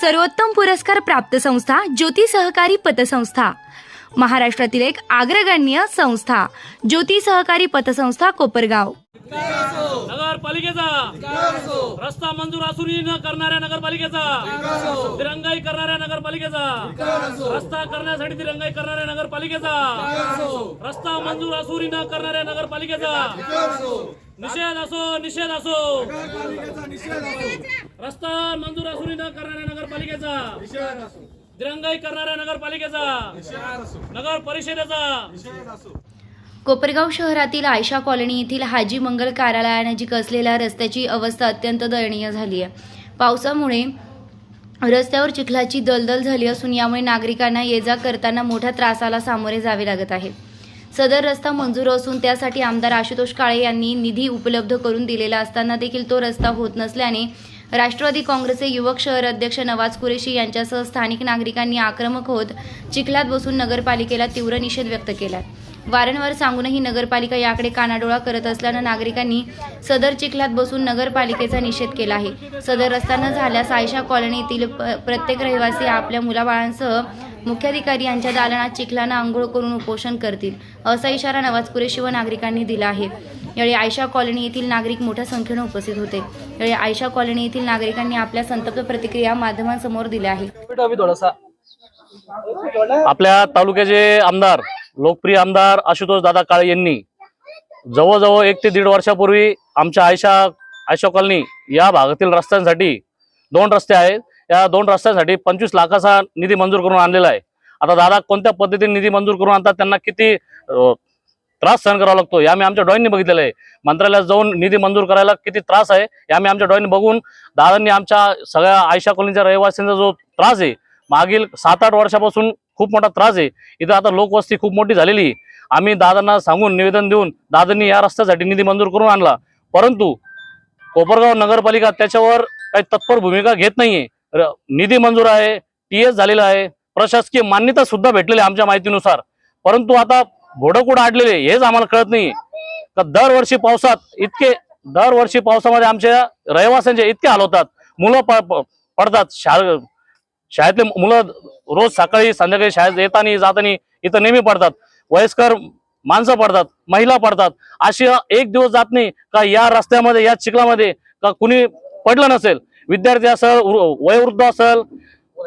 सर्वोत्तम पुरस्कार प्राप्त संस्था ज्योती सहकारी पतसंस्था. महाराष्ट्रातील एक अग्रगण्य संस्था ज्योती सहकारी पतसंस्था कोपरगाव. नगरपालिकेचा. रस्ता मंजूर असूनही न करणाऱ्या नगरपालिकेचा. दिरंगाई करणाऱ्या नगरपालिकेचा. रस्ता करण्यासाठी तिरंगाई करणाऱ्या नगरपालिकेचा. रस्ता मंजूर असूनही न करणाऱ्या नगरपालिकेचा. निषेध असो निषेध असो. रस्ता मंजूर असूनही न करणाऱ्या नगरपालिकेचा. दिरंगाई करणाऱ्या नगरपालिकेचा. नगर परिषदेचा. कोपरगाव शहरातील आयशा कॉलनी येथील हाजी मंगल कार्यालयानजीक असलेल्या रस्त्याची अवस्था अत्यंत दयनीय झाली आहे. पावसामुळे रस्त्यावर चिखलाची दलदल झाली असून यामुळे नागरिकांना ये जा करताना मोठ्या त्रासाला सामोरे जावे लागत आहे. सदर रस्ता मंजूर असून त्यासाठी आमदार आशुतोष काळे यांनी निधी उपलब्ध करून दिलेला असताना देखील तो रस्ता होत नसल्याने राष्ट्रवादी काँग्रेसचे युवक शहर अध्यक्ष नवाज कुरेशी यांच्यासह स्थानिक नागरिकांनी आक्रमक होत चिखलात बसून नगरपालिकेला तीव्र निषेध व्यक्त केला. वारंवार सांगूनही नगरपालिका याकडे कानाडोळा करत असल्यानं नागरिकांनी सदर चिखलात बसून नगरपालिकेचा निषेध केला आहे. सदर रस्ता न झाल्यास आयशा कॉलनीतील प्रत्येक रहिवासी आपल्या मुलाबाळांसह मुख्याधिकारी यांच्या दालनात चिखलानं आंघोळ करून उपोषण करतील असा इशारा नवाज कुरेशी व नागरिकांनी दिला आहे. यावेळी आयशा कॉलनी येथील नागरिक मोठ्या संख्येनं उपस्थित होते. यावेळी आयशा कॉलनी येथील नागरिकांनी आपल्या संतप्त प्रतिक्रिया माध्यमांसमोर दिल्या आहेत. आपल्या तालुक्याचे आमदार लोकप्रिय आमदार आशुतोष दादा काळे यांनी जवळजवळ एक ते दीड वर्षापूर्वी आमच्या आयशा आयशा कॉलनी या भागातील रस्त्यांसाठी दोन रस्ते आहेत. या दोन रस्त्यांसाठी पंचवीस लाखाचा निधी मंजूर करून आणलेला आहे. आता दादा कोणत्या पद्धतीने निधी मंजूर करून आणतात? त्यांना किती त्रास सहन करावा लागतो. या आम्ही आमच्या डॉईंनी बघितलेलं आहे. मंत्रालयात जाऊन निधी मंजूर करायला किती त्रास आहे हे आम्ही आमच्या डॉईंनी बघून दादांनी आमच्या सगळ्या आयशा कॉलनीच्या रहिवासींचा जो त्रास आहे मागील सात आठ वर्षापासून खूप मोठा त्रास आहे. इथं आता लोकवस्ती खूप मोठी झालेली आहे. आम्ही दादांना सांगून निवेदन देऊन दादांनी या रस्त्यासाठी निधी मंजूर करून आणला. परंतु कोपरगाव नगरपालिका त्याच्यावर काही तत्पर भूमिका घेत नाहीये. र- निधी मंजूर आहे टी एस झालेला आहे. प्रशासकीय मान्यता सुद्धा भेटलेली आहे आमच्या माहितीनुसार. परंतु आता घोडं कुठं अडलेले हेच आम्हाला कळत नाही का दरवर्षी पावसात इतके दरवर्षी पावसामध्ये आमच्या रहिवाशांचे इतके हाल होतात. मुलं प- पडतात शाळे शाळेतले मुलं रोज सकाळी संध्याकाळी शाळेत येताना जातानी इथं नेहमी पडतात. वयस्कर माणसं पडतात महिला पडतात. अशी एक दिवस जात नाही का या रस्त्यामध्ये या चिखलामध्ये का कुणी पडलं नसेल विद्यार्थी असेल वयोवृद्ध असेल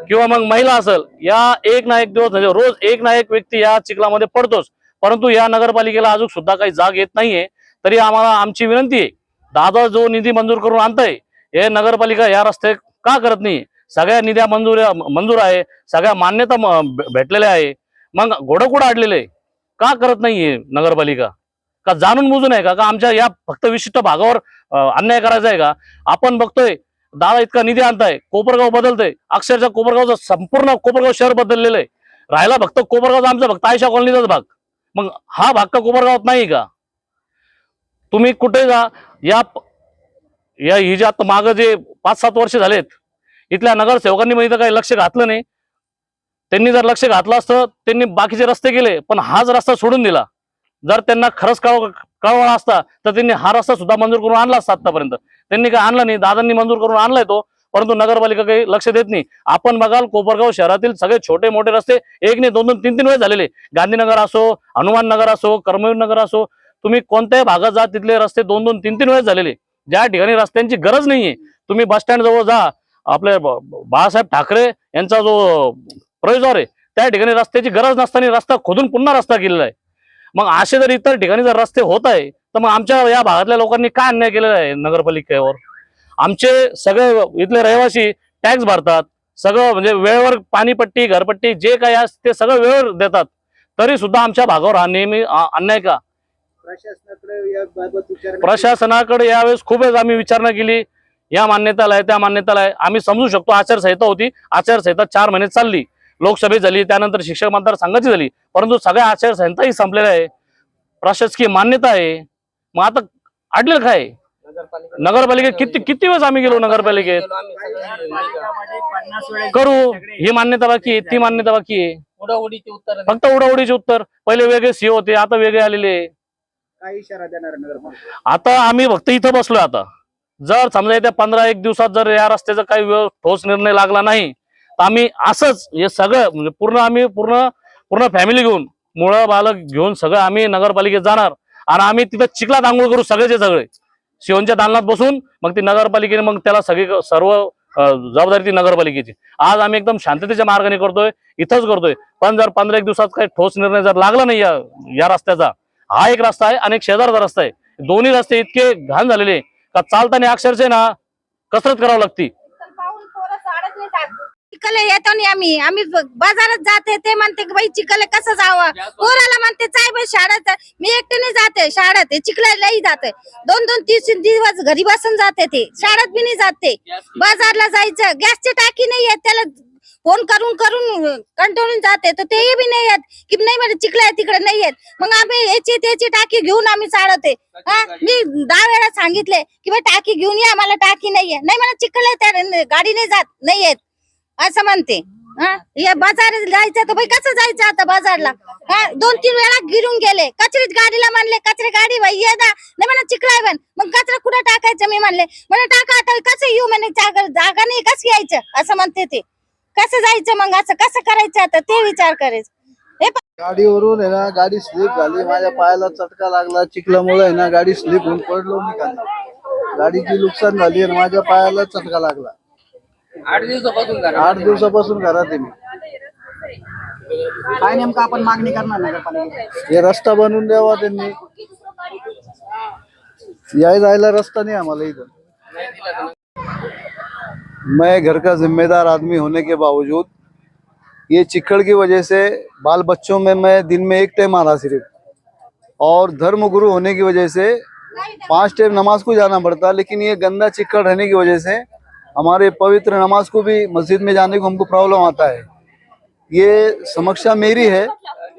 किंवा मग महिला असेल या एक ना एक दिवस म्हणजे रोज एक ना एक व्यक्ती या चिखलामध्ये पडतोच. परंतु या नगरपालिकेला अजून सुद्धा काही जाग येत नाहीये. तरी आम्हाला आमची विनंती आहे दादा जो निधी मंजूर करून आणताय हे नगरपालिका या रस्ते का करत नाही सगळ्या निध्या मंजूर मंजूर आहे सगळ्या मान्यता भेटलेल्या आहे. मग घोडं कुठं अडलेलं का करत नाहीये नगरपालिका? का जाणून बुजून आहे का? का आमच्या या फक्त विशिष्ट भागावर अन्याय करायचा आहे का? आपण बघतोय दादा इतका निधी आणताय कोपरगाव बदलतंय. अक्षरशः कोपरगावचं संपूर्ण कोपरगाव शहर बदललेलं आहे. राहायला फक्त कोपरगावचा आमचा फक्त आयशा कॉलनीचाच भाग. मग हा भाग का कोपरगावात नाही का? तुम्ही कुठे जा या या ही जे आता मागं जे पाच सात वर्ष झालेत इथल्या नगरसेवकांनी मग इथं काही लक्ष घातलं नाही. त्यांनी जर लक्ष घातलं असतं त्यांनी बाकीचे रस्ते केले पण हाच रस्ता सोडून दिला. जर त्यांना खरंच कळव कळवळा असता तर त्यांनी हा रस्ता सुद्धा मंजूर करून आणला असता आतापर्यंत. त्यांनी काय आणला नाही? दादांनी मंजूर करून आणलाय तो. परंतु नगरपालिका काही लक्ष देत नाही. आपण बघाल कोपरगाव शहरातील सगळे छोटे मोठे रस्ते एक नाही दोन दोन तीन तीन वेळेस झालेले. गांधीनगर असो हनुमान नगर असो कर्मवीर नगर असो तुम्ही कोणत्याही भागात जा तिथले रस्ते दोन दोन तीन तीन वेळेस झालेले. ज्या ठिकाणी रस्त्यांची गरज नाहीये तुम्ही बस स्टँड जवळ जा. आपले बाळासाहेब ठाकरे यांचा जो प्रयोजर आहे त्या ठिकाणी रस्त्याची गरज नसताना रस्ता खोदून पुन्हा रस्ता केलेला आहे. मग असे जर इतर ठिकाणी जर रस्ते होत आहे तर मग आमच्या या भागातल्या लोकांनी काय अन्याय केलेला आहे नगरपालिकेवर? आमचे सगळे इथले रहिवासी टॅक्स भरतात. सगळं म्हणजे वेळेवर पाणीपट्टी घरपट्टी जे काही असते ते सगळं वेळेवर देतात. तरी सुद्धा आमच्या भागावर हा नेहमी अन्याय का? प्रशासनाकडे यावेळेस खूप वेळेस आम्ही विचारणा केली. या मान्यताला आहे त्या मान्यताला आहे. आम्ही समजू शकतो आचारसंहिता होती. आचारसंहिता चार महिने चालली. लोकसभेत झाली त्यानंतर शिक्षक मतदारसंघाची झाली. परंतु सगळ्या आचारसंहिताही संपलेल्या आहे. प्रशासकीय मान्यता आहे. मग आता अडलेलं काय नगरपालिकेत किती किती वेळेस आम्ही गेलो नगरपालिकेत करू. ही मान्यता बाकी आहे ती मान्यता बाकी आहे. उत्तर फक्त उडाउडीचे उत्तर. पहिले वेगळे सी होते आता वेगळे आलेले आहे. काय इशारा देणार नगरपालिका आता आम्ही फक्त इथं बसलोय आता. जर समजा येत्या पंधरा एक दिवसात जर या रस्त्याचा काही ठोस निर्णय लागला नाही तर आम्ही असंच हे सगळं म्हणजे पूर्ण आम्ही पूर्ण पूर्ण फॅमिली घेऊन मुळं बालक घेऊन सगळं आम्ही नगरपालिकेत जाणार. आणि आम्ही तिथं चिखलात आंघोळ करू सगळेचे सगळे. शिवनच्या दालनात बसून मग ती नगरपालिकेने मग त्याला सगळी सर्व जबाबदारी ती नगरपालिकेची. आज आम्ही एकदम शांततेच्या मार्गाने करतोय इथंच करतोय. पण जर पंधरा एक दिवसात काही ठोस निर्णय जर लागला नाही या या रस्त्याचा हा एक रस्ता आहे आणि एक शेजारचा रस्ता आहे. दोन्ही रस्ते इतके घाण झालेले आहे का चालताना अक्षरशः ना कसरत करावं लागती. चिखल येतो नाही आम्ही. आम्ही बाजारात जाते ते म्हणते की बाई चिखल कसं जावं? पोराला म्हणते चाय बाई शाळेत मी एकटीने जाते शाळेत चिखलालाही जाते दोन दोन तीन तीन दिवस घरी बसून जाते ते. शाळेत बी नाही जाते बाजारला जायचं. गॅसची टाकी नाही येत त्याला फोन करून करून कंटाळून जाते तर तेही बी नाही येत. की नाही म्हणजे चिखला आहे तिकडे नाही येत. मग आम्ही याची त्याची टाकी घेऊन आम्ही चालवते हा मी दहा वेळा सांगितले की टाकी घेऊन या मला टाकी नाहीये नाही मला चिखल आहे त्या गाडी नाही जात. नाही येत. असं म्हणते. हा? या बाजारात जायचं तर बाई कसं जायचं आता बाजारला? दोन तीन वेळा गिरून गेले. कचरीच गाडीला म्हणले कचरे गाडी बाई ये दा नाही म्हणा चिखलाय बन मग कचरा कुठं टाकायचं मी म्हणले. म्हणे टाका आता कसं येऊ म्हणे? जागा जागा नाही कसं यायचं? असं म्हणते ते. कसं जायचं मग? असं कसं करायचं आता? ते विचार करायचं गाडीवरून आहे ना गाडी स्लिप झाली. माझ्या पायाला चटका लागला. चिखलामुळे आहे ना गाडी स्लिप होऊन पडलो मी खाली. गाडीची नुकसान झाली आणि माझ्या पायाला चटका लागला. आठ दिवसापासून आठ दिवसापासून घरात आहे मी. काय नेमकं आपण मागणी करणार हे रस्ता बनवून द्यावा त्यांनी. याय जायला रस्ता नहीं हमारा इधर मैं घर का जिम्मेदार आदमी होने के बावजूद ये चिक्कड़ की वजह से बाल बच्चों में मैं दिन में एक टाइम आ रहा सिर्फ़। और धर्म गुरु होने की वजह से पाँच टाइम नमाज़ को जाना पड़ता लेकिन ये गंदा चिक्कड़ रहने की वजह से हमारे पवित्र नमाज़ को भी मस्जिद में जाने को हमको प्रॉब्लम आता है। ये समस्या मेरी है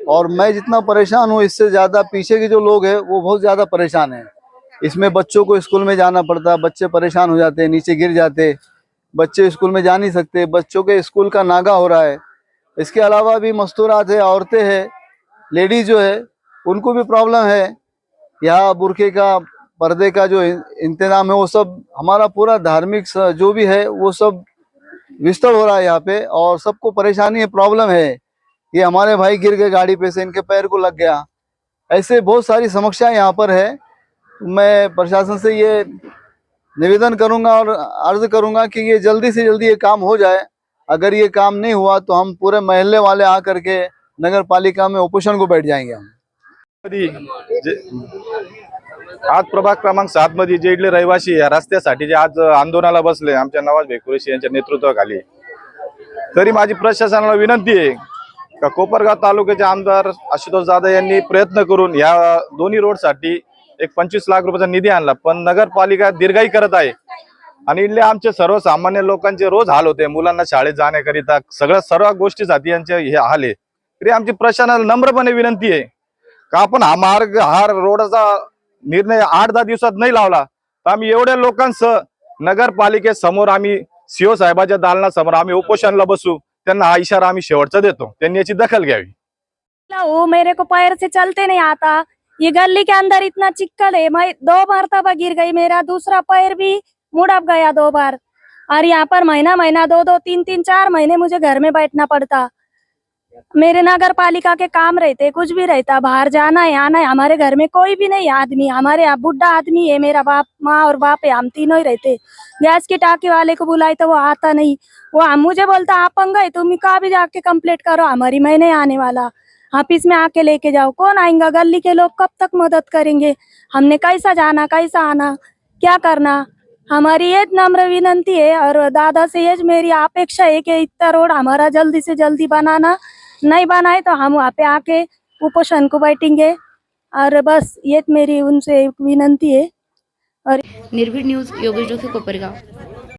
और मैं जितना परेशान हूँ, इससे ज़्यादा पीछे के जो लोग हैं, वो बहुत ज़्यादा परेशान हैं। इसमें बच्चों को स्कूल में जाना पड़ता, बच्चे परेशान हो जाते नीचे गिर जाते बच्चे स्कूल में जा नहीं सकते, बच्चों के स्कूल का नागा हो रहा है। इसके अलावा भी मस्तूरात है, औरतें हैं, लेडीज़ जो है, उनको भी प्रॉब्लम है। यहाँ बुरखे का पर्दे का जो इंतज़ाम है, वो सब हमारा पूरा धार्मिक जो भी है, वो सब विस्तर हो रहा है यहाँ पे और सबको परेशानी है, प्रॉब्लम है। ये हमारे भाई गिर गए गाड़ी पे से, इनके पैर को लग गया। ऐसे बहुत सारी समस्याएँ यहाँ पर है। मैं प्रशासन से ये निवेदन करूँगा और अर्ज़ करूँगा कि ये जल्दी से जल्दी ये काम हो जाए। अगर ये काम नहीं हुआ तो हम पूरे महल्ले वाले आकर के नगर पालिका में उपोषण को बैठ जाएँगे हम। आज प्रभाग क्रमांक सात मध्ये जे इथले रहिवासी या रस्त्यासाठी जे आज आंदोलनाला बसले आमच्या नवाज भेकुरेशी यांच्या नेतृत्वाखाली. तरी माझी प्रशासनाला विनंती आहे का कोपरगाव तालुक्याचे आमदार आशुतोष जाधव यांनी प्रयत्न करून या दोन्ही रोडसाठी एक पंचवीस लाख रुपयाचा निधी आणला पण नगरपालिका दीर्घाई करत आहे. आणि इथले आमचे सर्वसामान्य लोकांचे रोज हाल होते मुलांना शाळेत जाण्याकरिता सगळ्या सर्व गोष्टीसाठी यांचे हे हाल आहे. तरी आमची प्रशासनाला नम्रपणे विनंती आहे का आपण हा मार्ग हा रोडचा निर्णय आठ दहा दिवसात नाही लावला. तर आम्ही एवढ्या लोकांसह नगरपालिकेसमोर आम्ही सीओ साहेबाच्या दालनासमोर आम्ही उपोषणला बसू त्यांना हा इशारा आम्ही शेवटचा देतो. त्यांनी याची दखल घ्यावी. ओ मेरे को पैर से चलते नहीं आता. ये गली के अंदर इतना चिक्कल है मैं दो मरतबा गिर गई. मेरा दूसरा पैर भी मुड़प गया दो बार. और यहाँ पर महीना महीना दो दो तीन तीन चार महीने मुझे घर में बैठना पड़ता. मेरे नगर पालिका के काम रहते, कुछ भी रहता, बाहर जाना है, आना है, हमारे घर में कोई भी नहीं आदमी, हमारे यहाँ बुढ़ा आदमी है, मेरा बाप, माँ और बाप है, हम तीनों ही रहते। गैस के टाके वाले को बुलाई तो वो आता नहीं। वो हम मुझे बोलता, आप गए तुम कहा भी जाके कंप्लेंट करो, हमारी मैं नहीं आने वाला। ऑफ़िस में आके लेके जाओ, कौन आएगा? गली के लोग कब तक मदद करेंगे? हमने कैसा जाना, कैसा आना? क्या करना? हमारी ये नम्र विनंती है और दादा से ये मेरी अपेक्षा है कि इतना रोड हमारा जल्दी से जल्दी बनाना नहीं बनाए तो हम वहाँ पे आके उपोषण को बैठेंगे। और बस ये मेरी उनसे विनंती है। और निर्भीड न्यूज योगेश डोके कोपरगाव।